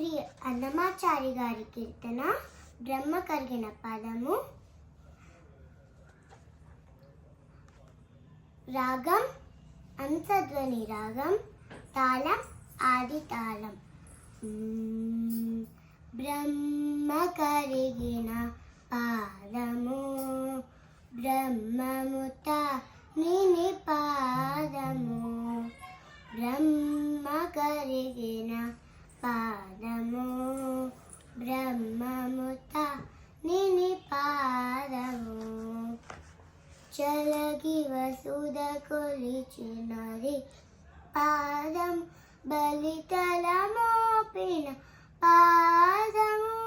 శ్రీ అన్నమాచారి గారి కీర్తన బ్రహ్మ కలిగిన పదము. రాగం అంశధ్వని రాగం తాళం ఆది తాళం. బ్రహ్మ కరిగిన పాదము. బ్రహ్మముత నిని పాదము. బ్రహ్మ కరిగిన పాదము బ్రహ్మముత నిని పాదము. చలగి వసుద కొలిచినది పాదం బలితల మోపిన పాదము.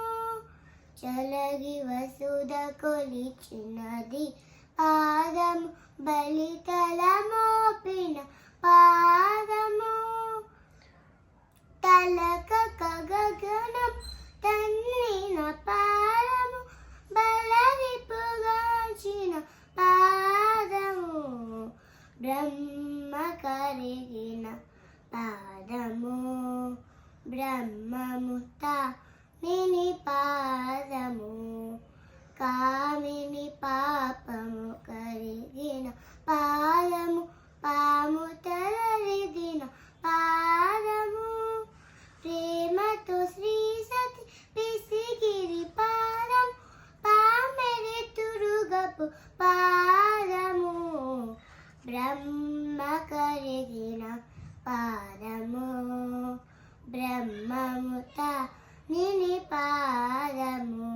చలగి వసుద కొలిచినది పాదం బలితల మోపిన పాదము తలక గగనం తన్నిన పాదము బలవిపుగాచిన పాదము బ్రహ్మ కరిగిన పాదము బ్రహ్మముత నిని పాదము కామిని పాపము కరిగిన పాదము పాము తలరిగిన పాదము ప్రేమతో శ్రీ సతి పిసిగిరి పాదం పామెరి తురుగపు పాదము బ్రహ్మ కరిగిన పాదము బ్రహ్మముత నిని పాదము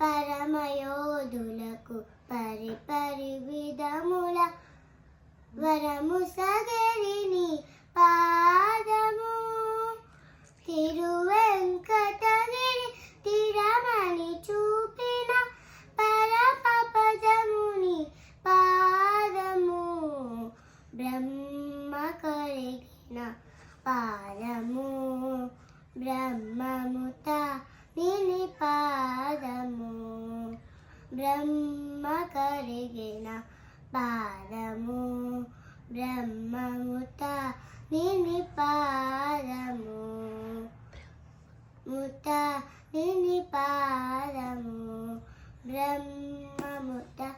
పరమయోధులకు పరిపరి విధముల వరము సగరిని పాదము తిరువెంకటగిరి తిరమణి చూపిన పరపదముని పాదము బ్రహ్మ కలిగిన పాదము బ్రహ్మముత నిని పాదము. బ్రహ్మ కరిగిన పాదము బ్రహ్మముత నిని పాదము. ముత నిని పాదము బ్రహ్మముత